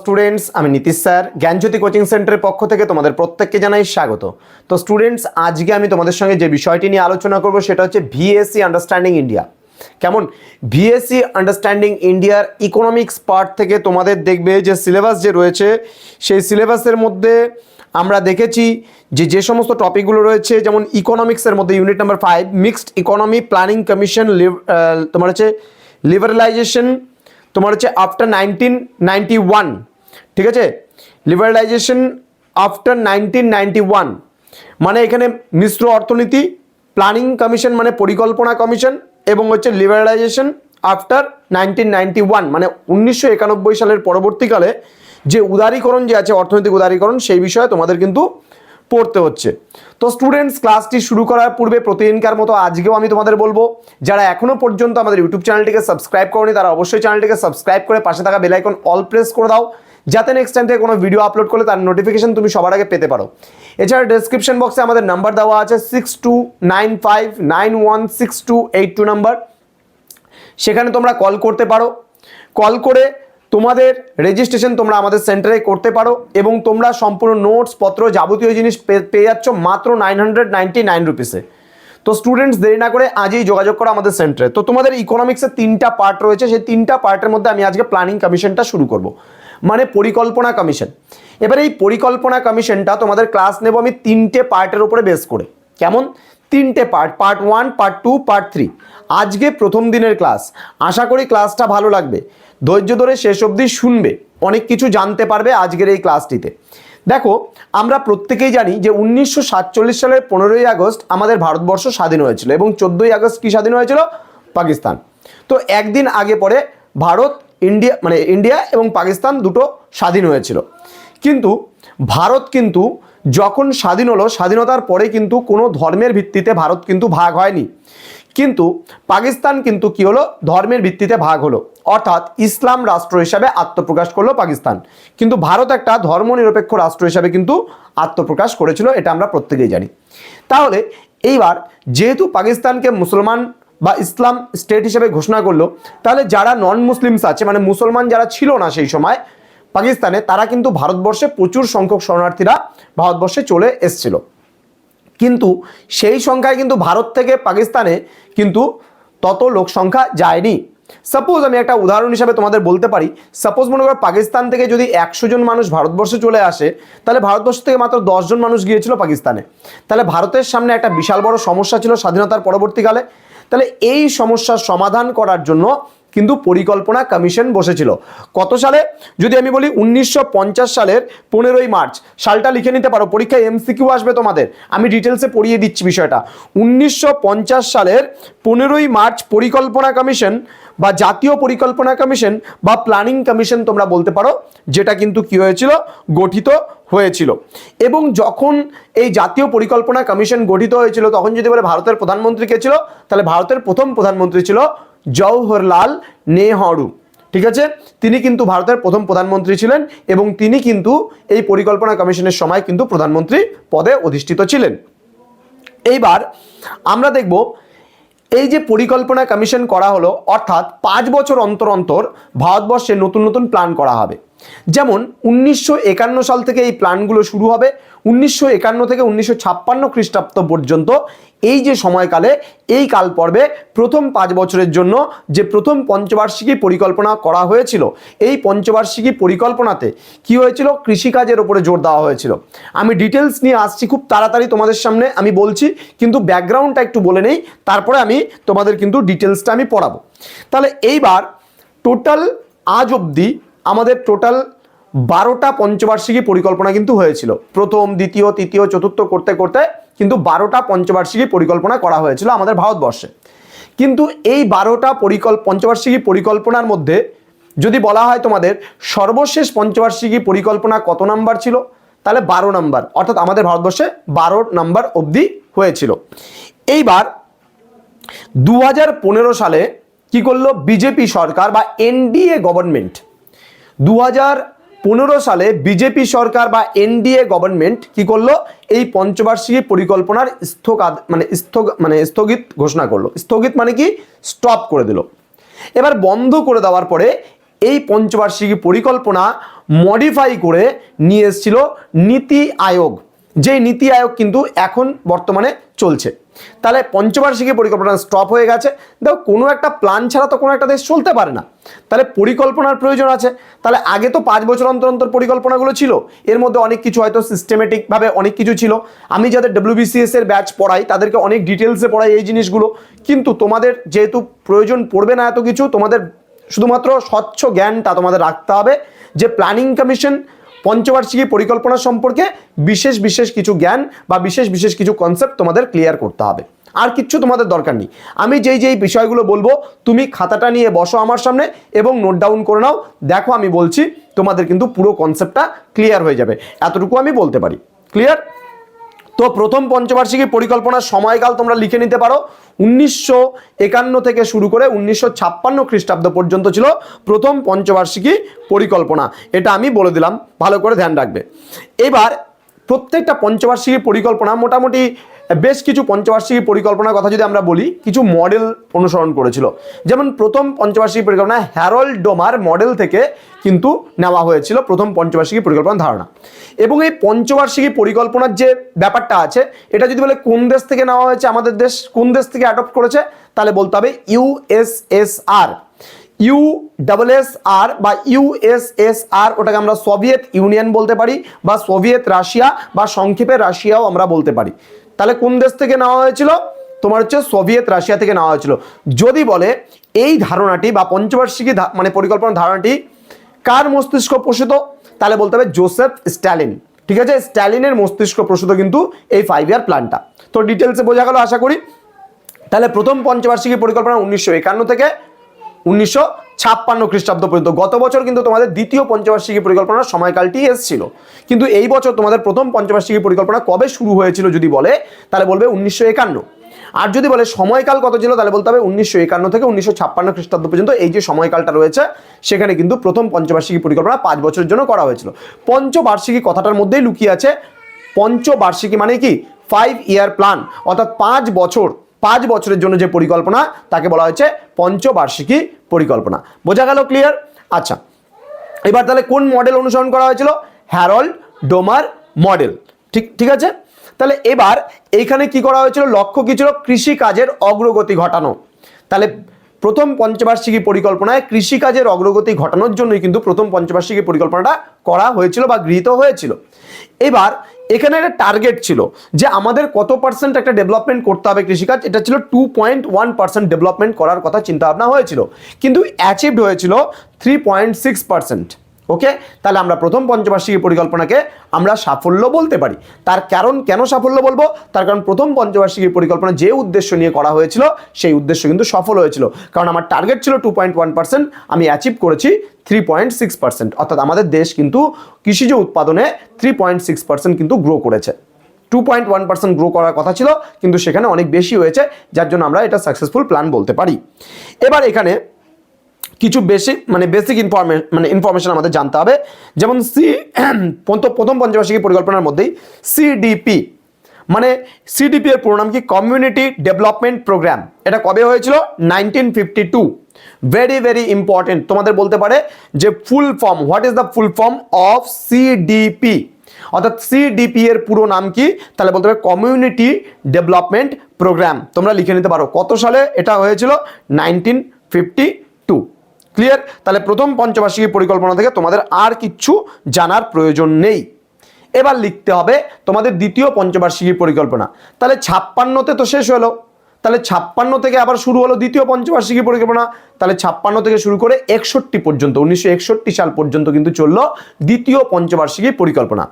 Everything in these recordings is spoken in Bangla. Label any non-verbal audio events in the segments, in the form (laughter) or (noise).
স্টুডেন্টস আমি নীতিশ স্যার, জ্ঞানজ্যোতি কোচিং সেন্টারের পক্ষ থেকে তোমাদের প্রত্যেককে জানাই স্বাগত। তো স্টুডেন্টস আজকে আমি তোমাদের সঙ্গে যে বিষয়টি নিয়ে আলোচনা করব সেটা হচ্ছে ভিএসসি আন্ডারস্ট্যান্ডিং ইন্ডিয়া কেমন? ভিএসসি আন্ডারস্ট্যান্ডিং ইন্ডিয়ার ইকোনমিক্স পার্ট থেকে তোমাদের দেখবে যে সিলেবাস যে রয়েছে, সেই সিলেবাসের মধ্যে আমরা দেখেছি যে যে সমস্ত টপিকগুলো রয়েছে, যেমন ইকোনমিক্সের মধ্যে unit number five mixed economy planning commission তোমার হচ্ছে লিবারালাইজেশন তোমার হচ্ছে আফটার নাইনটিন নাইনটি ওয়ান ঠিক আছে? লিবারালাইজেশন আফটার নাইনটিন মানে এখানে মিশ্র অর্থনীতি প্ল্যানিং কমিশন মানে পরিকল্পনা কমিশন এবং হচ্ছে লিবারালাইজেশন আফটার নাইনটিন মানে উনিশশো একানব্বই সালের পরবর্তীকালে যে উদারীকরণ যে আছে, অর্থনৈতিক উদারীকরণ, সেই বিষয়ে তোমাদের কিন্তু পড়তে হচ্ছে। তো স্টুডেন্টস ক্লাসটি শুরু করার পূর্বে প্রতিদিনকার মতো আজকেও আমি তোমাদের বলব, যারা এখনও পর্যন্ত আমাদের ইউটিউব চ্যানেলটিকে সাবস্ক্রাইব করনি, তারা অবশ্যই চ্যানেলটিকে সাবস্ক্রাইব করে পাশে থাকা বেলাইকন অল প্রেস করে দাও। যাতে নেক্সট টাইম থেকে কোনো ভিডিও আপলোড করলে তার নোটিফিকেশন তুমি সবার আগে পেতে পারো। এছাড়া ডেসক্রিপশন বক্সে আমাদের নাম্বার দেওয়া আছে six two nine five nine one six two eight two number সেখানে তোমরা কল করতে পারো। কল করে তোমাদের রেজিস্ট্রেশন তোমরা আমাদের সেন্টারে করতে পারো এবং তোমরা সম্পূর্ণ নোটস পত্র যাবতীয় জিনিস পেয়ে যাচ্ছ মাত্র নাইন হান্ড্রেড নাইনটি নাইন রুপিসে তো স্টুডেন্টস দেরি না করে আজই যোগাযোগ করো আমাদের সেন্টারে তো তোমাদের ইকোনমিক্সের তিনটা পার্ট রয়েছে। সেই তিনটা পার্টের মধ্যে আমি আজকে প্ল্যানিং কমিশনটা শুরু করব। মানে পরিকল্পনা কমিশন। এবার এই পরিকল্পনা কমিশনটা তোমাদের ক্লাস নেব আমি তিনটে পার্টের উপরে বেস করে। কেমন? তিনটে part part one part two part three আজকে প্রথম দিনের ক্লাস আশা করি ক্লাসটা ভালো লাগবে। ধৈর্য ধরে শেষ অবধি শুনবে। অনেক কিছু জানতে পারবে আজকের এই ক্লাসটিতে দেখো, আমরা প্রত্যেকেই জানি যে উনিশশো সাতচল্লিশ সালের পনেরোই আগস্ট আমাদের ভারতবর্ষ স্বাধীন হয়েছিল এবং চোদ্দোই আগস্ট কি স্বাধীন হয়েছিল? পাকিস্তান। তো একদিন আগে পরে ভারত ইন্ডিয়া মানে ইন্ডিয়া এবং পাকিস্তান দুটো স্বাধীন হয়েছিল। কিন্তু ভারত কিন্তু যখন স্বাধীন হলো, স্বাধীনতার পরে কিন্তু কোনো ধর্মের ভিত্তিতে ভারত কিন্তু ভাগ হয়নি। কিন্তু পাকিস্তান কিন্তু কি হলো? ধর্মের ভিত্তিতে ভাগ হলো। অর্থাৎ ইসলাম রাষ্ট্র হিসাবে আত্মপ্রকাশ করল পাকিস্তান। কিন্তু ভারত একটা ধর্মনিরপেক্ষ রাষ্ট্র হিসাবে কিন্তু আত্মপ্রকাশ করেছিল, এটা আমরা প্রত্যেকেই জানি। তাহলে এইবার যেহেতু পাকিস্তানকে মুসলমান বা ইসলাম স্টেট হিসেবে ঘোষণা করল, তাহলে যারা নন মুসলিমস আছে মানে মুসলমান যারা ছিল না সেই সময়, পাকিস্তানে, তারা কিন্তু ভারতবর্ষে প্রচুর সংখ্যক শরণার্থীরা ভারতবর্ষে চলে এসছিল। কিন্তু সেই সংখ্যায় কিন্তু ভারত থেকে পাকিস্তানে কিন্তু তত লোক সংখ্যা যায়নি। সাপোজ আমি একটা উদাহরণ হিসাবে তোমাদের বলতে পারি। সাপোজ মনে করো পাকিস্তান থেকে যদি একশো জন মানুষ ভারতবর্ষে চলে আসে, তাহলে ভারতবর্ষ থেকে মাত্র দশজন মানুষ গিয়েছিল পাকিস্তানে। তাহলে ভারতের সামনে একটা বিশাল বড় সমস্যা ছিল স্বাধীনতার পরবর্তীকালে। তাহলে এই সমস্যার সমাধান করার জন্য কিন্তু পরিকল্পনা কমিশন বসেছিল। কত সালে? যদি আমি বলি উনিশশো পঞ্চাশ সালের পনেরোই মার্চ। সালটা লিখে নিতে পারো, পরীক্ষায় এমসিকিউ আসবে তোমাদের। আমি ডিটেলসে পড়িয়ে দিচ্ছি বিষয়টা। উনিশশো পঞ্চাশ সালের পনেরোই মার্চ পরিকল্পনা কমিশন বা জাতীয় পরিকল্পনা কমিশন বা প্ল্যানিং কমিশন তোমরা বলতে পারো, যেটা কিন্তু কি হয়েছিল? গঠিত হয়েছিল। এবং যখন এই জাতীয় পরিকল্পনা কমিশন গঠিত হয়েছিল, তখন যদি বলে ভারতের প্রধানমন্ত্রী কে ছিল, তাহলে ভারতের প্রথম প্রধানমন্ত্রী ছিল জওহরলাল নেহরু। ঠিক আছে? তিনি কিন্তু ভারতের প্রথম প্রধানমন্ত্রী ছিলেন এবং তিনি কিন্তু এই পরিকল্পনা কমিশনের সময় কিন্তু প্রধানমন্ত্রী পদে অধিষ্ঠিত ছিলেন। এইবার আমরা দেখব, এই যে পরিকল্পনা কমিশন করা হলো, অর্থাৎ পাঁচ বছর অন্তর অন্তর ভারতবর্ষে নতুন নতুন প্ল্যান করা হবে। যেমন উনিশশো একান্ন সাল থেকে এই প্ল্যানগুলো শুরু হবে, উনিশশো একান্ন থেকে উনিশশো ছাপ্পান্ন খ্রিস্টাব্দ পর্যন্ত এই যে সময়কালে, এই কাল পর্বে প্রথম পাঁচ বছরের জন্য যে প্রথম পঞ্চবার্ষিকী পরিকল্পনা করা হয়েছিল, এই পঞ্চবার্ষিকী পরিকল্পনাতে কি হয়েছিল? কৃষিকাজের ওপরে জোর দেওয়া হয়েছিল। আমি ডিটেলস নিয়ে আসছি, খুব তাড়াতাড়ি তোমাদের সামনে আমি বলছি, কিন্তু ব্যাকগ্রাউন্ডটা একটু বলে নেই, তারপরে আমি তোমাদের কিন্তু ডিটেলসটা আমি পড়াবো। তাহলে এইবার টোটাল আজ অবধি আমাদের টোটাল বারোটা পঞ্চবার্ষিকী পরিকল্পনা কিন্তু হয়েছিল। প্রথম, দ্বিতীয়, তৃতীয়, চতুর্থ করতে করতে কিন্তু বারোটা পঞ্চবার্ষিকী পরিকল্পনা করা হয়েছিল আমাদের ভারতবর্ষে। কিন্তু এই বারোটা পরিকল্প পঞ্চবার্ষিকী পরিকল্পনার মধ্যে যদি বলা হয় তোমাদের, সর্বশেষ পঞ্চবার্ষিকী পরিকল্পনা কত নাম্বার ছিল? তাহলে বারো নাম্বার, অর্থাৎ আমাদের ভারতবর্ষে বারো নাম্বার অবধি হয়েছিল। এইবার দু হাজার পনেরো সালে কি করল? বিজেপি সরকার বা এনডিএ গভর্নমেন্ট দু পনেরো সালে বিজেপি সরকার বা এনডিএ গভর্নমেন্ট কি করল? এই পঞ্চবার্ষিকী পরিকল্পনার স্থগাত মানে স্থগ মানে স্থগিত ঘোষণা করল। স্থগিত মানে কি? স্টপ করে দিল। এবার বন্ধ করে দেওয়ার পরে এই পঞ্চবার্ষিকী পরিকল্পনা মডিফাই করে নিয়ে এসেছিল নীতি আয়োগ। যে নীতি আয়োগ কিন্তু এখন বর্তমানে চলছে। তাহলে পঞ্চবার্ষিকী পরিকল্পনা স্টপ হয়ে গেছে। দেখো, কোনো একটা প্ল্যান ছাড়া তো কোনো একটা দেশ চলতে পারে না। তাহলে পরিকল্পনার প্রয়োজন আছে। তাহলে আগে তো পাঁচ বছর অন্তর অন্তর পরিকল্পনাগুলো ছিল। এর মধ্যে অনেক কিছু হয়তো সিস্টেমেটিকভাবে অনেক কিছু ছিল। আমি যাদের ডব্লিউবিসিএস এর ব্যাচ পড়াই, তাদেরকে অনেক ডিটেলসে পড়াই এই জিনিসগুলো। কিন্তু তোমাদের যেহেতু প্রয়োজন পড়বে না এত কিছু, তোমাদের শুধুমাত্র স্বচ্ছ জ্ঞানটা তোমাদের রাখতে হবে। যে প্ল্যানিং কমিশন পঞ্চবার্ষিকী পরিকল্পনা সম্পর্কে বিশেষ বিশেষ কিছু জ্ঞান বা বিশেষ বিশেষ কিছু কনসেপ্ট তোমাদের ক্লিয়ার করতে হবে। আর কিচ্ছু তোমাদের দরকার নেই। আমি যেই যেই বিষয়গুলো বলব, তুমি খাতাটা নিয়ে বসো আমার সামনে এবং নোট ডাউন করে নাও। দেখো আমি বলছি, তোমাদের কিন্তু পুরো কনসেপ্টটা ক্লিয়ার হয়ে যাবে। এতটুকু আমি বলতে পারি। ক্লিয়ার তো প্রথম পঞ্চবার্ষিকী পরিকল্পনার সময়কাল তোমরা লিখে নিতে পারো। উনিশশো একান্ন থেকে শুরু করে উনিশশো ছাপ্পান্ন খ্রিস্টাব্দ পর্যন্ত ছিল প্রথম পঞ্চবার্ষিকী পরিকল্পনা। এটা আমি বলে দিলাম, ভালো করে ধ্যান রাখবে। এবার প্রত্যেকটা পঞ্চবার্ষিকী পরিকল্পনা মোটামুটি বেশ কিছু পঞ্চবার্ষিকী পরিকল্পনার কথা যদি আমরা বলি, কিছু মডেল অনুসরণ করেছিল। যেমন প্রথম পঞ্চবার্ষিকী পরিকল্পনা হ্যারল্ড ডোমার মডেল থেকে কিন্তু নেওয়া হয়েছিল প্রথম পঞ্চবার্ষিকী পরিকল্পনার ধারণা। এবং এই পঞ্চবার্ষিকী পরিকল্পনার যে ব্যাপারটা আছে, এটা যদি বলে কোন দেশ থেকে নেওয়া হয়েছে আমাদের দেশ, কোন দেশ থেকে অ্যাডপ্ট করেছে, তাহলে বলতে হবে USSR U double S R বা ইউএসএসআর ওটাকে আমরা সোভিয়েত ইউনিয়ন বলতে পারি, বা সোভিয়েত রাশিয়া বা সংক্ষেপে রাশিয়াও আমরা বলতে পারি। তাহলে কোন দেশ থেকে নেওয়া হয়েছিল? তোমার হচ্ছে সোভিয়েত রাশিয়া থেকে নেওয়া হয়েছিল। যদি বলে, এই ধারণাটি বা পঞ্চবার্ষিকী মানে পরিকল্পনা ধারণাটি কার মস্তিষ্ক প্রসূত? তাহলে বলতে হবে জোসেফ স্ট্যালিন। ঠিক আছে? স্ট্যালিনের মস্তিষ্ক প্রসূত কিন্তু এই ফাইভ ইয়ার প্ল্যানটা তো ডিটেলসে বোঝা গেল, আশা করি। তাহলে প্রথম পঞ্চবার্ষিকী পরিকল্পনা উনিশশো একান্ন থেকে উনিশশো ছাপ্পান্ন খ্রিস্টাব্দ পর্যন্ত। গত বছর কিন্তু তোমাদের দ্বিতীয় পঞ্চবার্ষিকী পরিকল্পনার সময়কালটি এসেছিল। কিন্তু এই বছর তোমাদের প্রথম পঞ্চবার্ষিকী পরিকল্পনা কবে শুরু হয়েছিল যদি বলে, তাহলে বলবে উনিশশো একান্ন। আর যদি বলে সময়কাল কত ছিল, তাহলে বলতে হবে উনিশশো একান্ন থেকে উনিশশো ছাপ্পান্ন খ্রিস্টাব্দ পর্যন্ত এই যে সময়কালটা রয়েছে, সেখানে কিন্তু প্রথম পঞ্চবার্ষিকী পরিকল্পনা পাঁচ বছরের জন্য করা হয়েছিল। পঞ্চবার্ষিকী কথাটার মধ্যেই লুকিয়ে আছে, পঞ্চবার্ষিকী মানে কি? ফাইভ ইয়ার প্ল্যান অর্থাৎ পাঁচ বছর পাঁচ বছরের জন্য যে পরিকল্পনা, তাকে বলা হয়েছে পঞ্চবার্ষিকী পরিকল্পনা। বোঝা গেল ক্লিয়ার আচ্ছা এবার তাহলে কোন মডেল অনুসরণ করা হয়েছিল? হ্যারল্ড ডোমার মডেল ঠিক ঠিক আছে? তাহলে এবার এইখানে কি করা হয়েছিল? লক্ষ্য কি ছিল? কৃষিকাজের অগ্রগতি ঘটানো। তাহলে প্রথম পঞ্চবার্ষিকী পরিকল্পনায় কৃষিকাজের অগ্রগতি ঘটানোর জন্যই কিন্তু প্রথম পঞ্চবার্ষিকী পরিকল্পনাটা করা হয়েছিল বা গৃহীত হয়েছিল। এবার এখানে একটা টার্গেট ছিল যে আমাদের কত পার্সেন্ট একটা ডেভেলপমেন্ট করতে হবে কৃষিকাজ, এটা ছিল two point one percent development করার কথা চিন্তা ভাবনা হয়েছিল। কিন্তু অ্যাচিভড হয়েছিল three point six percent okay তাহলে আমরা প্রথম পঞ্চবার্ষিকী পরিকল্পনাকে আমরা সাফল্য বলতে পারি। তার কারণ কেন সাফল্য বলব? তার কারণ প্রথম পঞ্চবার্ষিকী পরিকল্পনা যে উদ্দেশ্য নিয়ে করা হয়েছিল, সেই উদ্দেশ্য কিন্তু সফল হয়েছিল। কারণ আমার টার্গেট ছিল টু পয়েন্ট ওয়ান পার্সেন্ট আমি অ্যাচিভ করেছি থ্রি পয়েন্ট সিক্স পার্সেন্ট অর্থাৎ আমাদের দেশ কিন্তু কৃষিজ উৎপাদনে থ্রি পয়েন্ট সিক্স পার্সেন্ট কিন্তু গ্রো করেছে। Two point one percent grow করার কথা ছিল, কিন্তু সেখানে অনেক বেশি হয়েছে, যার জন্য আমরা এটা সাকসেসফুল প্ল্যান বলতে পারি। এবার এখানে কিছু বেসিক মানে বেসিক ইনফরমেশন মানে ইনফরমেশন আমাদের জানতে হবে। যেমন সি (clears throat) প্রথম পঞ্চবার্ষিকী পরিকল্পনার মধ্যেই সিডিপি মানে সিডিপি এর পুরো নাম কি? কমিউনিটি ডেভেলপমেন্ট প্রোগ্রাম এটা কবে হয়েছিল? Nineteen fifty two very very important তোমাদের বলতে পারে যে full form what is the full form of CDP অর্থাৎ সিডিপি এর পুরো নাম কি? তাহলে বলতে হবে কমিউনিটি ডেভেলপমেন্ট প্রোগ্রাম তোমরা লিখে নিতে পারো। কত সালে এটা হয়েছিল? নাইনটিন ফিফটি ক্লিয়ার তাহলে প্রথম পঞ্চবার্ষিকী পরিকল্পনা থেকে তোমাদের আর কিচ্ছু জানার প্রয়োজন নেই। এবার লিখতে হবে তোমাদের দ্বিতীয় পঞ্চবার্ষিকী পরিকল্পনা। তাহলে ছাপ্পান্নতে তো শেষ হলো। তাহলে ছাপ্পান্ন থেকে আবার শুরু হলো দ্বিতীয় পঞ্চবার্ষিকী পরিকল্পনা। তাহলে ছাপ্পান্ন থেকে শুরু করে একষট্টি পর্যন্ত, উনিশশো একষট্টি সাল পর্যন্ত কিন্তু চলল দ্বিতীয় পঞ্চবার্ষিকী পরিকল্পনা।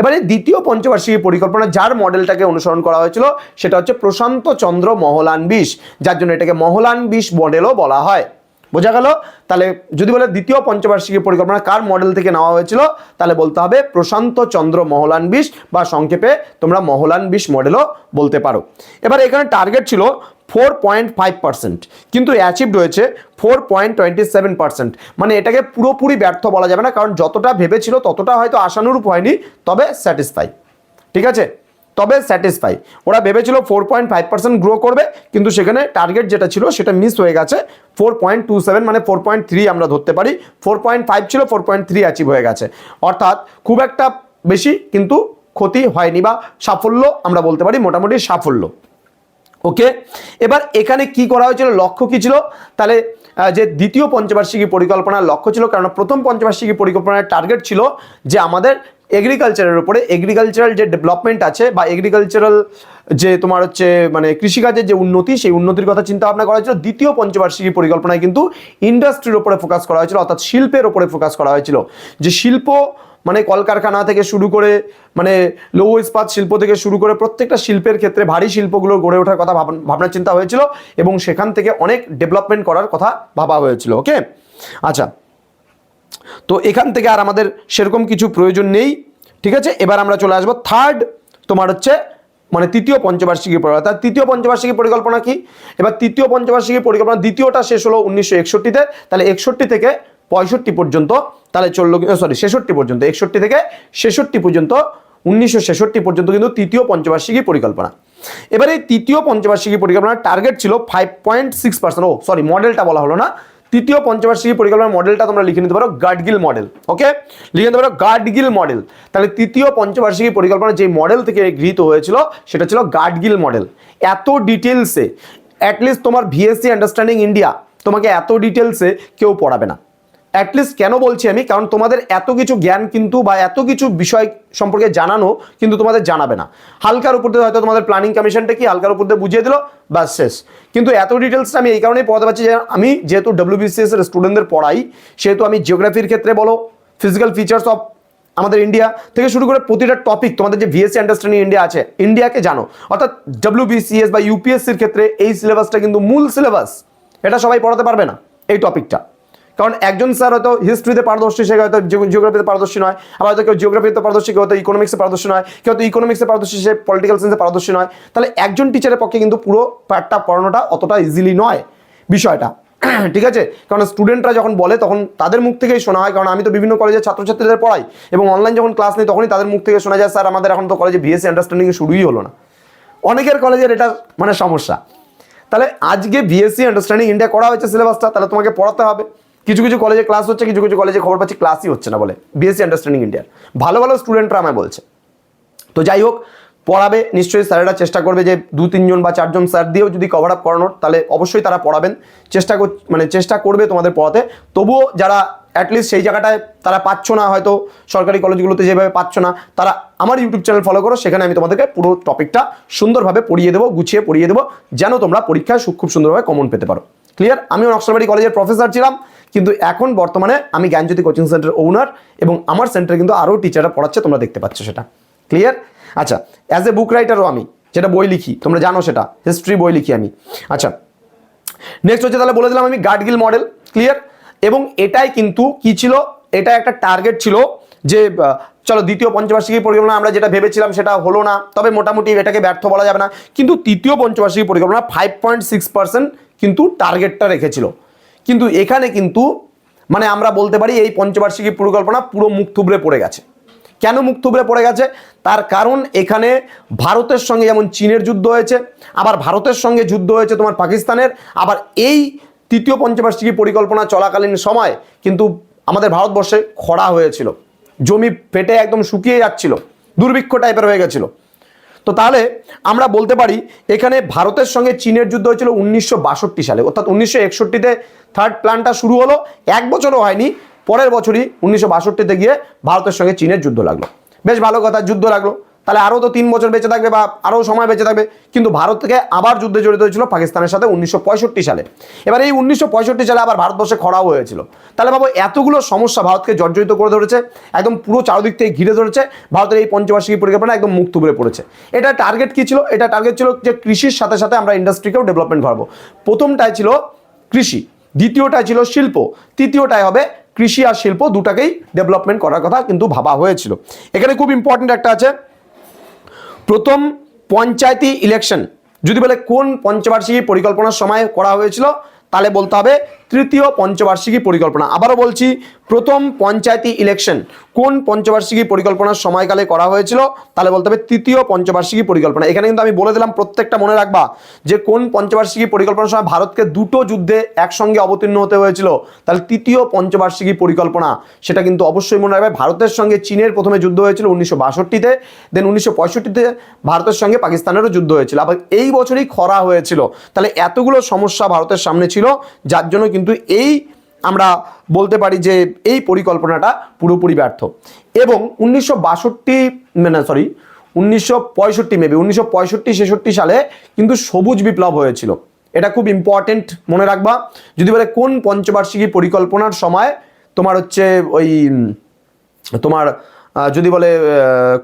এবারে দ্বিতীয় পঞ্চবার্ষিকী পরিকল্পনা যার মডেলটাকে অনুসরণ করা হয়েছিল, সেটা হচ্ছে প্রশান্ত চন্দ্র মহলান বিশ যার জন্য এটাকে মহলান বিশ মডেলও বলা হয়। বোঝা গেল? তাহলে যদি বলে দ্বিতীয় পঞ্চবার্ষিকী পরিকল্পনা কার মডেল থেকে নেওয়া হয়েছিল? তাহলে বলতে হবে প্রশান্ত চন্দ্র মহলান বিশ বা সংক্ষেপে তোমরা মহলান বিশ মডেলও বলতে পারো। এবার এখানে টার্গেট ছিল ফোর পয়েন্ট ফাইভ পার্সেন্ট কিন্তু অ্যাচিভড হয়েছে four point twenty seven percent মানে এটাকে পুরোপুরি ব্যর্থ বলা যাবে না, কারণ যতটা ভেবেছিল ততটা হয়তো আশানুরূপ হয়নি, তবে স্যাটিসফাই ঠিক আছে? তবে স্যাটিসফাই ওরা ভেবেছিল four point five percent grow করবে, কিন্তু সেখানে টার্গেট যেটা ছিল সেটা মিস হয়ে গেছে। ফোর পয়েন্ট টু সেভেন মানে ফোর পয়েন্ট থ্রি আমরা ধরতে পারি। ফোর পয়েন্ট ফাইভ ছিল ফোর পয়েন্ট থ্রি অ্যাচিভ হয়ে গেছে। অর্থাৎ খুব একটা বেশি কিন্তু ক্ষতি হয়নি বা সাফল্য আমরা বলতে পারি মোটামুটি সাফল্য। ওকে এবার এখানে কি করা হয়েছিল? লক্ষ্য কী ছিল? তাহলে যে দ্বিতীয় পঞ্চবার্ষিকী পরিকল্পনার লক্ষ্য ছিল, কারণ প্রথম পঞ্চবার্ষিকী পরিকল্পনার টার্গেট ছিল যে আমাদের এগ্রিকালচারের উপরে এগ্রিকালচারাল যে ডেভেলপমেন্ট আছে বা এগ্রিকালচারাল যে তোমার হচ্ছে মানে কৃষিকাজের যে উন্নতি, সেই উন্নতির কথা চিন্তা ভাবনা করা হয়েছিল। দ্বিতীয় পঞ্চবার্ষিকী পরিকল্পনায় কিন্তু ইন্ডাস্ট্রির উপরে ফোকাস করা হয়েছিল, অর্থাৎ শিল্পের উপরে ফোকাস করা হয়েছিল। যে শিল্প মানে কলকারখানা থেকে শুরু করে মানে লৌহ ইস্পাত শিল্প থেকে শুরু করে প্রত্যেকটা শিল্পের ক্ষেত্রে ভারী শিল্পগুলো গড়ে ওঠার কথা ভাবনা চিন্তা হয়েছিল এবং সেখান থেকে অনেক ডেভেলপমেন্ট করার কথা ভাবা হয়েছিল ওকে আচ্ছা তো এখান থেকে আর আমাদের সেরকম কিছু প্রয়োজন নেই, ঠিক আছে? এবার আমরা চলে আসব থার্ড তোমার হচ্ছে মানে তৃতীয় পঞ্চবার্ষিকী পরিকল্পনা তার তৃতীয় পঞ্চবার্ষিকী পরিকল্পনা কি? এবার তৃতীয় পঞ্চবার্ষিকী পরিকল্পনা, দ্বিতীয়টা শেষ হলো উনিশশো একষট্টিতে, তাহলে একষট্টি থেকে পঁয়ষট্টি পর্যন্ত, তাহলে চলল সরি ছেষট্টি পর্যন্ত, একষট্টি থেকে ছেষট্টি পর্যন্ত, উনিশশো ছেষট্টি পর্যন্ত কিন্তু তৃতীয় পঞ্চবার্ষিকী পরিকল্পনা। এবার এই তৃতীয় পঞ্চবার্ষিকী পরিকল্পনার টার্গেট ছিল ফাইভ পয়েন্ট সিক্স পার্সেন্ট ও সরি মডেলটা বলা হলো না তৃতীয় পঞ্চবার্ষিকী পরিকল্পনার মডেলটা তোমরা লিখে নিতে পারো গার্ডগিল মডেল ওকে লিখে নিতে পারো গার্ডগিল মডেল। তাহলে তৃতীয় পঞ্চবার্ষিকী পরিকল্পনা যে মডেল থেকে গৃহীত হয়েছিল, সেটা ছিল গার্ডগিল মডেল। এত ডিটেলসে অ্যাটলিস্ট তোমার ভিএসসি আন্ডারস্ট্যান্ডিং ইন্ডিয়া তোমাকে এত ডিটেলসে কেউ পড়াবে না। অ্যাটলিস্ট কেন বলছি আমি? কারণ তোমাদের এত কিছু জ্ঞান কিন্তু বা এত কিছু বিষয় সম্পর্কে জানানো কিন্তু তোমাদের জানাবে না। হালকার উপর দিয়ে হয়তো তোমাদের প্ল্যানিং কমিশনটা কি? হালকার উপর দিয়ে বুঝিয়ে দিল বাস শেষ। কিন্তু এত ডিটেলসটা আমি এই কারণেই পড়াতে পারছি যে আমি যেহেতু ডব্লিউবিসিএস এর স্টুডেন্টদের পড়াই, সেহেতু আমি জিওগ্রাফির ক্ষেত্রে বলো ফিজিক্যাল ফিচার্স অফ আমাদের ইন্ডিয়া থেকে শুরু করে প্রতিটা টপিক তোমাদের যে ভিএসসি আন্ডারস্ট্যান্ডিং ইন্ডিয়া আছে ইন্ডিয়াকে জানো। অর্থাৎ ডব্লিউবিসিএস বা ইউপিএসসির ক্ষেত্রে এই সিলেবাসটা কিন্তু মূল সিলেবাস এটা সবাই পড়াতে পারবে না, এই টপিকটা কারণ একজন স্যার হয়তো হিস্ট্রিতে পারদর্শী, সে হয়তো জিওগ্রাফিতে পারদর্শী নয়, আবার হয়তো কেউ জিওগ্রাফিতে পারদর্শী, কেউ হয়তো ইকোনমিক্সে পারদর্শী নয়, কেউ হয়তো ইকোনমিক্সে পারদর্শী, সে পলিটিক্যাল সায়েন্সে পারদর্শী নয়। তাহলে একজন টিচারের পক্ষে কিন্তু পুরো পাঠটা পড়ানোটা অতটা ইজিলি নয় বিষয়টা। (clears throat) ঠিক আছে? কারণ স্টুডেন্টরা যখন বলে, তখন তাদের মুখ থেকেই শোনা হয়। কারণ আমি তো বিভিন্ন কলেজের ছাত্রছাত্রীদের পড়াই এবং অনলাইন যখন ক্লাস নেই, তখনই তাদের মুখ থেকে শোনা যায়, স্যার, আমাদের এখন তো কলেজে বিএসসি আন্ডারস্ট্যান্ডিং শুরুই হলো না। অনেকের কলেজের এটা মানে সমস্যা। তাহলে আজকে বিএসসি আন্ডারস্ট্যান্ডিং ইন্ডিয়া করা হয়েছে সিলেবাসটা তাহলে তোমাকে পড়াতে হবে। কিছু কিছু কলেজে ক্লাস হচ্ছে, কিছু কিছু কলেজে খবর পাচ্ছি ক্লাসই হচ্ছে না বলে। বিএসসি আন্ডারস্ট্যান্ডিং ইন্ডিয়ার ভালো ভালো স্টুডেন্টরা আমায় বলছে। তো যাই হোক, পড়াবে, নিশ্চয়ই স্যারেরা চেষ্টা করবে যে দু তিনজন বা চারজন স্যার দিয়েও যদি কভার আপ করানোর, তাহলে অবশ্যই তারা পড়াবেন। চেষ্টা মানে চেষ্টা করবে তোমাদের পড়াতে। তবুও যারা অ্যাটলিস্ট সেই জায়গাটায় তারা পাচ্ছ না হয়তো সরকারি কলেজগুলোতে যেভাবে পাচ্ছ না। তারা আমার ইউটিউব চ্যানেল ফলো করো, সেখানে আমি তোমাদেরকে পুরো টপিকটা সুন্দরভাবে পড়িয়ে দেবো, গুছিয়ে পড়িয়ে দেবো, যেন তোমরা পরীক্ষায় খুব সুন্দরভাবে কমন পেতে পারো। ক্লিয়ার আমিও নকশালবাড়ি কলেজের প্রফেসর ছিলাম, কিন্তু এখন বর্তমানে আমি জ্ঞানজ্যোতি কোচিং সেন্টার ওনার এবং আমার সেন্টারে কিন্তু আরও টিচাররা পড়াচ্ছে, তোমরা দেখতে পাচ্ছ সেটা। ক্লিয়ার আচ্ছা অ্যাজ এ বুক রাইটারও আমি, যেটা বই লিখি, তোমরা জানো সেটা হিস্ট্রি বই লিখি আমি। আচ্ছা নেক্সট হচ্ছে তাহলে বলে দিলাম আমি গার্ডগিল মডেল ক্লিয়ার এবং এটাই কিন্তু কি ছিল? এটা একটা টার্গেট ছিল যে চলো দ্বিতীয় পঞ্চবার্ষিকী পরিকল্পনা আমরা যেটা ভেবেছিলাম সেটা হলো না, তবে মোটামুটি এটাকে ব্যর্থ বলা যাবে না। কিন্তু তৃতীয় পঞ্চবার্ষিকী পরিকল্পনা ফাইভ পয়েন্ট সিক্স পার্সেন্ট কিন্তু টার্গেটটা রেখেছিল। কিন্তু এখানে কিন্তু মানে আমরা বলতে পারি এই পঞ্চবার্ষিকী পরিকল্পনা পুরো মুখ থুবড়ে পড়ে গেছে। কেন মুখ থুবড়ে পড়ে গেছে? তার কারণ এখানে ভারতের সঙ্গে যেমন চীনের যুদ্ধ হয়েছে, আবার ভারতের সঙ্গে যুদ্ধ হয়েছে তোমার পাকিস্তানের, আবার এই তৃতীয় পঞ্চবার্ষিকী পরিকল্পনা চলাকালীন সময় কিন্তু আমাদের ভারতবর্ষে খরা হয়েছিল। জমি ফেটে একদম শুকিয়ে যাচ্ছিল, দুর্ভিক্ষ টাইপের হয়ে গেছিল। তো তাহলে আমরা বলতে পারি, এখানে ভারতের সঙ্গে চীনের যুদ্ধ হয়েছিল উনিশশো বাষট্টি সালে। অর্থাৎ উনিশশো একষট্টিতে থার্ড প্ল্যানটা শুরু হলো, এক বছরও হয়নি, পরের বছরই উনিশশো বাষট্টিতে গিয়ে ভারতের সঙ্গে চীনের যুদ্ধ লাগল। বেশ ভালো কথা, যুদ্ধ লাগল। তাহলে আরও তো তিন বছর বেঁচে থাকবে বা আরও সময় বেঁচে থাকবে। কিন্তু ভারত থেকে আবার যুদ্ধে জড়িত হয়েছিল পাকিস্তানের সাথে উনিশশো পঁয়ষট্টি সালে। এবার এই উনিশশো পঁয়ষট্টি সালে আবার ভারতবর্ষে খরাও হয়েছিল। তাহলে বাবু এতগুলো সমস্যা ভারতকে জর্জরিত করে ধরেছে, একদম পুরো চারদিক থেকে ঘিরে ধরেছে, ভারতের এই পঞ্চবার্ষিকী পরিকল্পনা একদম মুখ তুবড়ে পড়েছে। এটা টার্গেট কী ছিল? এটা টার্গেট ছিল যে কৃষির সাথে সাথে আমরা ইন্ডাস্ট্রিকেও ডেভেলপমেন্ট করব প্রথমটাই ছিল কৃষি, দ্বিতীয়টাই ছিল শিল্প তৃতীয়টায় হবে কৃষি আর শিল্প দুটাকেই ডেভেলপমেন্ট করার কথা কিন্তু ভাবা হয়েছিল। এখানে খুব ইম্পর্টেন্ট একটা আছে প্রথম পঞ্চায়েতি ইলেকশন যদি বলে কোন পঞ্চবার্ষিকী পরিকল্পনার সময় করা হয়েছিল তাহলে বলতে হবে তৃতীয় পঞ্চবার্ষিকী পরিকল্পনা। আবারও বলছি, প্রথম পঞ্চায়েতি ইলেকশন কোন পঞ্চবার্ষিকী পরিকল্পনার সময়কালে করা হয়েছিল, তাহলে বলতে হবে তৃতীয় পঞ্চবার্ষিকী পরিকল্পনা। এখানে কিন্তু আমি বলে দিলাম, প্রত্যেকটা মনে রাখবা যে কোন পঞ্চবার্ষিকী পরিকল্পনার সময় ভারতকে দুটো যুদ্ধে একসঙ্গে অবতীর্ণ হতে হয়েছিল, তাহলে তৃতীয় পঞ্চবার্ষিকী পরিকল্পনা, সেটা কিন্তু অবশ্যই মনে রাখবে। ভারতের সঙ্গে চীনের প্রথমে যুদ্ধ হয়েছিল উনিশশো বাষট্টিতে দেন উনিশশো পঁয়ষট্টিতে ভারতের সঙ্গে পাকিস্তানেরও যুদ্ধ হয়েছিল। আবার এই বছরই খরা হয়েছিল, তাহলে এতগুলো সমস্যা ভারতের সামনে ছিল, যার জন্য কিন্তু এই আমরা বলতে পারি যে এই পরিকল্পনাটা পুরোপুরি ব্যর্থ। এবং উনিশশো বাষট্টি মানে সরি উনিশশো পঁয়ষট্টি মেবি উনিশশো পঁয়ষট্টি, ছেষট্টি সালে কিন্তু সবুজ বিপ্লব হয়েছিল। এটা খুব ইম্পর্টেন্ট মনে রাখবা। যদি বলে কোন পঞ্চবার্ষিকী পরিকল্পনার সময় তোমার হচ্ছে ওই, তোমার যদি বলে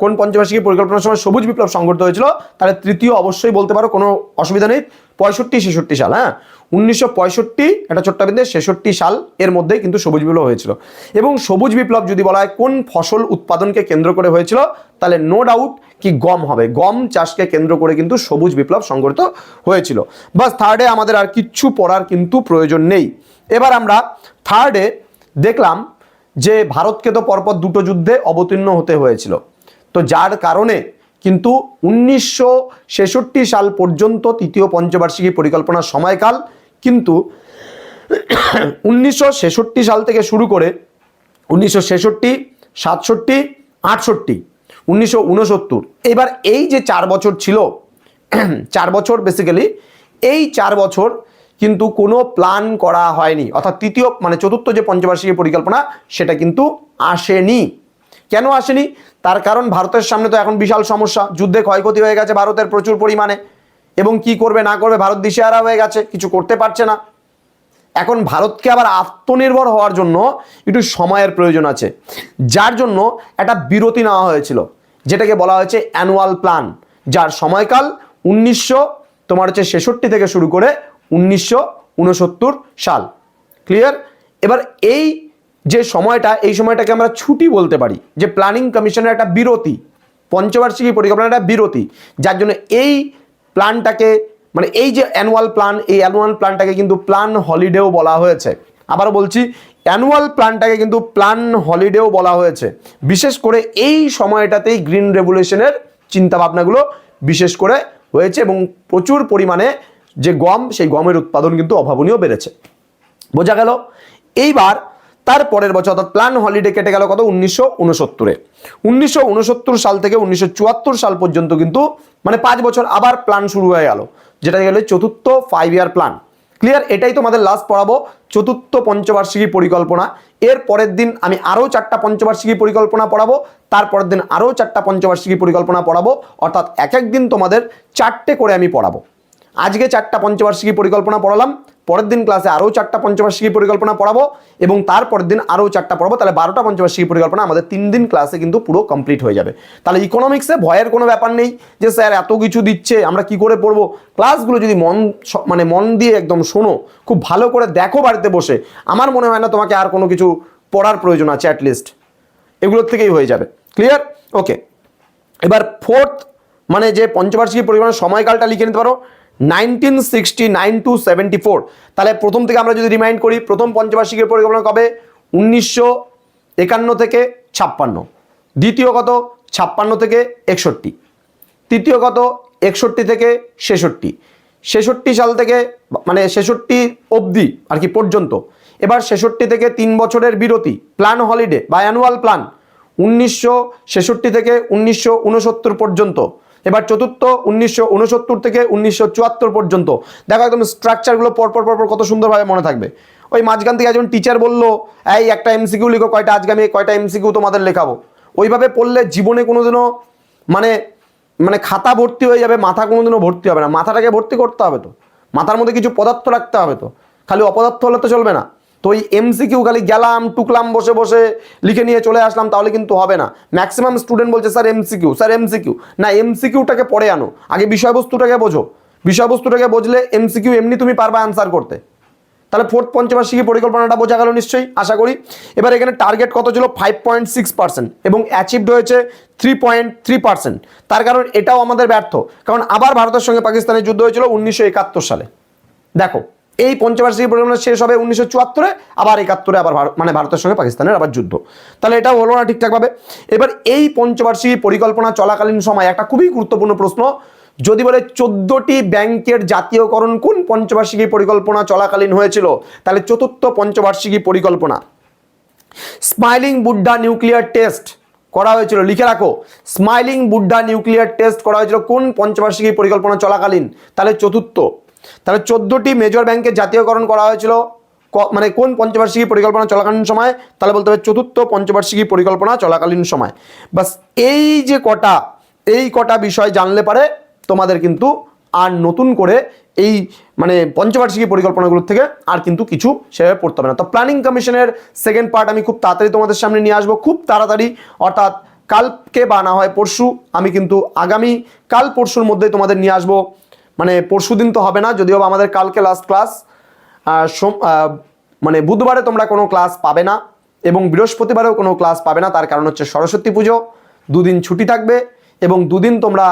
কোন পঞ্চবার্ষিকী পরিকল্পনার সময় সবুজ বিপ্লব সংঘটিত হয়েছিল, তাহলে তৃতীয় অবশ্যই বলতে পারো, কোনো অসুবিধা নেই। পঁয়ষট্টি, ছেষট্টি সাল হ্যাঁ? উনিশশো পঁয়ষট্টি, একটা ছোট্ট ছেষট্টি সাল, এর মধ্যেই কিন্তু সবুজ বিপ্লব হয়েছিল। এবং সবুজ বিপ্লব যদি বলা হয়, কোন ফসল উৎপাদনকে কেন্দ্র করে হয়েছিল, তাহলে নো ডাউট কি গম হবে। গম চাষকে কেন্দ্র করে কিন্তু সবুজ বিপ্লব সংঘটিত হয়েছিল। বাস থার্ডে আমাদের আর কিচ্ছু পড়ার কিন্তু প্রয়োজন নেই। এবার আমরা থার্ডে দেখলাম যে ভারতকে তো পরপর দুটো যুদ্ধে অবতীর্ণ হতে হয়েছিল। তো যার কারণে কিন্তু উনিশশো ছেষট্টি সাল পর্যন্ত তৃতীয় পঞ্চবার্ষিকী পরিকল্পনার সময়কাল কিন্তু উনিশশো ছেষট্টি সাল থেকে শুরু করে উনিশশো ছেষট্টি, সাতষট্টি, আটষট্টি, উনিশশো এবার এই যে চার বছর ছিল, চার বছর বেসিক্যালি এই চার বছর কিন্তু কোনো প্ল্যান করা হয়নি। অর্থাৎ তৃতীয় মানে চতুর্থ যে পঞ্চবার্ষিকী পরিকল্পনা, সেটা কিন্তু আসেনি। কেন আসেনি? তার কারণ ভারতের সামনে তো এখন বিশাল সমস্যা। যুদ্ধে ক্ষয়ক্ষতি হয়ে গেছে ভারতের প্রচুর পরিমাণে। এবং কি করবে, না করবে, ভারত দিশেহারা হয়ে গেছে, কিছু করতে পারছে না। এখন ভারতকে আবার আত্মনির্ভর হওয়ার জন্য একটু সময়ের প্রয়োজন আছে। যার জন্য একটা বিরতি নেওয়া হয়েছিল, যেটাকে বলা হয়েছে অ্যানুয়াল প্ল্যান যার সময়কাল উনিশশো, তোমার হচ্ছে ছেষট্টি থেকে শুরু করে উনিশশো উনসত্তর সাল। ক্লিয়ার এবার এই যে সময়টা, এই সময়টাকে আমরা ছুটি বলতে পারি, যে প্ল্যানিং কমিশনের একটা বিরতি, পঞ্চবার্ষিকী পরিকল্পনার একটা বিরতি, যার জন্য এই প্ল্যানটাকে মানে এই যে অ্যানুয়াল প্ল্যান এই অ্যানুয়াল প্ল্যানটাকে কিন্তু প্ল্যান হলিডেও বলা হয়েছে। আবারও বলছি অ্যানুয়াল প্ল্যানটাকে কিন্তু প্ল্যান হলিডেও বলা হয়েছে। বিশেষ করে এই সময়টাতেই গ্রিন রেভলিউশনের চিন্তাভাবনাগুলো বিশেষ করে হয়েছে এবং প্রচুর পরিমাণে যে গম, সেই গমের উৎপাদন কিন্তু অভাবনীয় বেড়েছে। বোঝা গেল? এইবার তার পরের বছর, অর্থাৎ প্ল্যান হলিডে কেটে গেল কত? উনিশশো উনসত্তরে। উনিশশো উনসত্তর সাল থেকে উনিশশো চুয়াত্তর সাল পর্যন্ত কিন্তু মানে পাঁচ বছর আবার প্ল্যান শুরু হয়ে গেল, যেটা গেল চতুর্থ ফাইভ ইয়ার প্ল্যান ক্লিয়ার এটাই তোমাদের লাস্ট পড়াবো। চতুর্থ পঞ্চবার্ষিকী পরিকল্পনা। এর পরের দিন আমি আরও চারটা পঞ্চবার্ষিকী পরিকল্পনা পড়াবো। তারপরের দিন আরও চারটা পঞ্চবার্ষিকী পরিকল্পনা পড়াবো। অর্থাৎ এক এক দিন তোমাদের চারটে করে আমি পড়াবো। আজকে চারটা পঞ্চবার্ষিকী পরিকল্পনা পড়ালাম, পরের দিন ক্লাসে আরও চারটা পঞ্চবার্ষিকী পরিকল্পনা পড়াবো এবং তারপরের দিন আরও চারটা পড়াবো, তাহলে বারোটা পঞ্চবার্ষিকী পরিকল্পনা আমাদের তিন দিন ক্লাসে কিন্তু পুরো কমপ্লিট হয়ে যাবে। তাহলে ইকোনমিক্সে ভয়ের কোনো ব্যাপার নেই যে, স্যার, এত কিছু দিচ্ছে, আমরা কি করে পড়ব? ক্লাসগুলো যদি মন মানে মন দিয়ে একদম শোনো, খুব ভালো করে দেখো বাড়িতে বসে, আমার মনে হয় না তোমাকে আর কোনো কিছু পড়ার প্রয়োজন আছে অ্যাটলিস্ট এগুলোর থেকেই হয়ে যাবে। ক্লিয়ার ওকে এবার ফোর্থ মানে যে পঞ্চবার্ষিকী পরিকল্পনার সময়কালটা লিখে নিতে পারো nineteen sixty nine to seventy four. তাহলে প্রথম থেকে আমরা যদি রিমাইন্ড করি, প্রথম পঞ্চবার্ষিকের পরিকল্পনা কবে? উনিশশো একান্ন থেকে ছাপ্পান্ন। দ্বিতীয় কত? ছাপ্পান্ন থেকে একষট্টি। তৃতীয় কত? একষট্টি থেকে ছেষট্টি। ছেষট্টি সাল থেকে মানে ছেষট্টি অবধি আর কি পর্যন্ত। এবার ছেষট্টি থেকে তিন বছরের বিরতি প্ল্যান হলিডে বা অ্যানুয়াল প্ল্যান উনিশশো ছেষট্টি থেকে উনিশশো উনসত্তর পর্যন্ত। এবার চতুর্থ উনিশশো উনসত্তর থেকে উনিশশো চুয়াত্তর পর্যন্ত। দেখো একদম স্ট্রাকচারগুলো পরপর পরপর কত সুন্দরভাবে মনে থাকবে। ওই মাঝখান থেকে একজন টিচার বলল, এই একটা এমসিকিউ লিখো, কয়টা আজকে আমি কয়টা এমসিকিউ তোমাদের লেখাবো? ওইভাবে পড়লে জীবনে কোনোদিনও মানে মানে খাতা ভর্তি হয়ে যাবে, মাথা কোনোদিনও ভর্তি হবে না। মাথাটাকে ভর্তি করতে হবে তো। মাথার মধ্যে কিছু পদার্থ রাখতে হবে তো। খালি অপদার্থ হলে তো চলবে না। তো ওই এমসিকিউ খালি গেলাম, টুকলাম, বসে বসে লিখে নিয়ে চলে আসলাম, তাহলে কিন্তু হবে না। ম্যাক্সিমাম স্টুডেন্ট বলছে, স্যার এমসিকিউ স্যার এমসিকিউ না এমসিকিউটাকে পড়ে আনো। আগে বিষয়বস্তুটাকে বোঝো। বিষয়বস্তুটাকে বুঝলে এমসিকিউ এমনি তুমি পারবে আনসার করতে। তাহলে ফোর্থ পঞ্চবার্ষিকী পরিকল্পনাটা বোঝা গেল নিশ্চয়ই, আশা করি। এবার এখানে টার্গেট কত ছিল? ফাইভ পয়েন্ট সিক্স পার্সেন্ট এবং অ্যাচিভড হয়েছে থ্রি পয়েন্ট থ্রি পার্সেন্ট তার কারণ এটাও আমাদের ব্যর্থ। কারণ আবার ভারতের সঙ্গে পাকিস্তানের যুদ্ধ হয়েছিল উনিশশো একাত্তর সালে। দেখো এই পঞ্চবার্ষিকী পরিকল্পনা শেষ হবে উনিশশো চুয়াত্তরে, আবার একাত্তরে আবার মানে ভারতের সঙ্গে পাকিস্তানের আবার যুদ্ধ। তাহলে এটাও হলো না ঠিকঠাকভাবে। এবার এই পঞ্চবার্ষিকী পরিকল্পনা চলাকালীন সময় একটা খুবই গুরুত্বপূর্ণ প্রশ্ন, যদি বলে চোদ্দটি ব্যাংকের জাতীয়করণ কোন পঞ্চবার্ষিকী পরিকল্পনা চলাকালীন হয়েছিল, তাহলে চতুর্থ পঞ্চবার্ষিকী পরিকল্পনা। স্মাইলিং বুড্ডা নিউক্লিয়ার টেস্ট করা হয়েছিল, লিখে রাখো। স্মাইলিং বুড্ডা নিউক্লিয়ার টেস্ট করা হয়েছিল কোন পঞ্চবার্ষিকী পরিকল্পনা চলাকালীন, তাহলে চতুর্থ। তাহলে চোদ্দটি মেজর ব্যাংকের জাতীয়করণ করা হয়েছিল। মানে কোন পঞ্চবার্ষিকী পরিকল্পনা চলাকালীন সময়? তাহলে বলতে হবে চতুর্থ পঞ্চবার্ষিকী পরিকল্পনা চলাকালীন সময়। বাস এই যে কটা, এই কটা বিষয় জানলে পারে তোমাদের কিন্তু আর নতুন করে এই মানে পঞ্চবার্ষিকী পরিকল্পনাগুলোর থেকে আর কিন্তু কিছু সেভাবে পড়তে হবে না। তো প্ল্যানিং কমিশনের সেকেন্ড পার্ট আমি খুব তাড়াতাড়ি তোমাদের সামনে নিয়ে আসব, খুব তাড়াতাড়ি। অর্থাৎ কালকে বা না হয় পরশু আমি কিন্তু আগামী, কাল পরশুর মধ্যে তোমাদের নিয়ে আসব। মানে পরশু দিন তো হবে না, যদিও আমাদের কালকে লাস্ট ক্লাস মানে বুধবারে তোমরা কোনো ক্লাস পাবে না এবং বৃহস্পতিবারেও কোনো ক্লাস পাবে না, তার কারণ হচ্ছে সরস্বতী পুজো, দুদিন ছুটি থাকবে এবং দুদিন তোমরা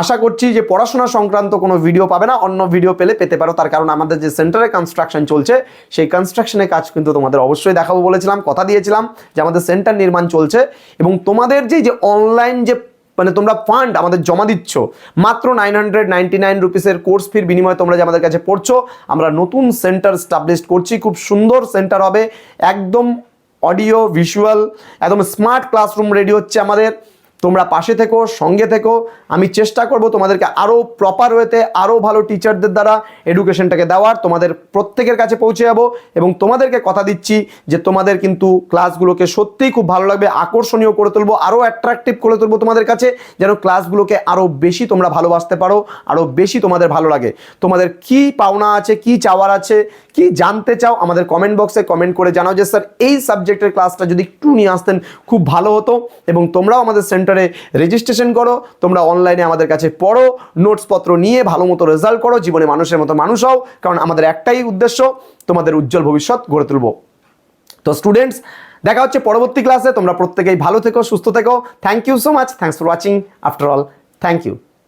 আশা করছি যে পড়াশোনা সংক্রান্ত কোনো ভিডিও পাবে না, অন্য ভিডিও পেলে পেতে পারো, তার কারণ আমাদের যে সেন্টারে কনস্ট্রাকশন চলছে, সেই কনস্ট্রাকশনের কাজ কিন্তু তোমাদের অবশ্যই দেখাবো বলেছিলাম, কথা দিয়েছিলাম যে আমাদের সেন্টার নির্মাণ চলছে এবং তোমাদের যে যে অনলাইন যে মানে তোমরা ফান্ড আমাদের জমা দিচ্ছ। মাত্র নাইন হান্ড্রেড নাইনটি নাইন রুপিসের কোর্স ফির বিনিময়ে তোমরা যে আমাদের কাছে পড়ছো, আমরা নতুন সেন্টার স্টাবলিশ করছি, খুব সুন্দর সেন্টার হবে, একদম অডিও ভিজুয়াল একদম স্মার্ট ক্লাসরুম রেডি হচ্ছে আমাদের। তোমরা পাশে থেকো, সঙ্গে থেকো। আমি চেষ্টা করব তোমাদেরকে আরও প্রপার ওয়েতে আরও ভালো টিচারদের দ্বারা এডুকেশনটাকে দেওয়ার। তোমাদের প্রত্যেকের কাছে পৌঁছে যাব এবং তোমাদেরকে কথা দিচ্ছি যে তোমাদের কিন্তু ক্লাসগুলোকে সত্যিই খুব ভালো লাগবে, আকর্ষণীয় করে তুলবো আরও অ্যাট্রাকটিভ করে তুলবো তোমাদের কাছে, যেন ক্লাসগুলোকে আরও বেশি তোমরা ভালোবাসতে পারো আরও বেশি তোমাদের ভালো লাগে। তোমাদের কি পাওনা আছে, কি চাওয়ার আছে, কি জানতে চাও, আমাদের কমেন্ট বক্সে কমেন্ট করে জানাও যে, স্যার, এই সাবজেক্টের ক্লাসটা যদি একটু নিয়ে আসতেন, খুব ভালো হতো। এবং তোমরাও আমাদের সেন্টারে রেজিস্ট্রেশন করো, তোমরা অনলাইনে আমাদের কাছে পড়ো নোটসপত্র নিয়ে ভালো মতো রেজাল্ট করো, জীবনে মানুষের মতো মানুষ হও, কারণ আমাদের একটাই উদ্দেশ্য, তোমাদের উজ্জ্বল ভবিষ্যৎ গড়ে তুলবো। তো স্টুডেন্টস দেখা হচ্ছে পরবর্তী ক্লাসে তোমরা প্রত্যেকেই ভালো থেকো, সুস্থ থেকো। Thank you so much thanks for watching after all thank you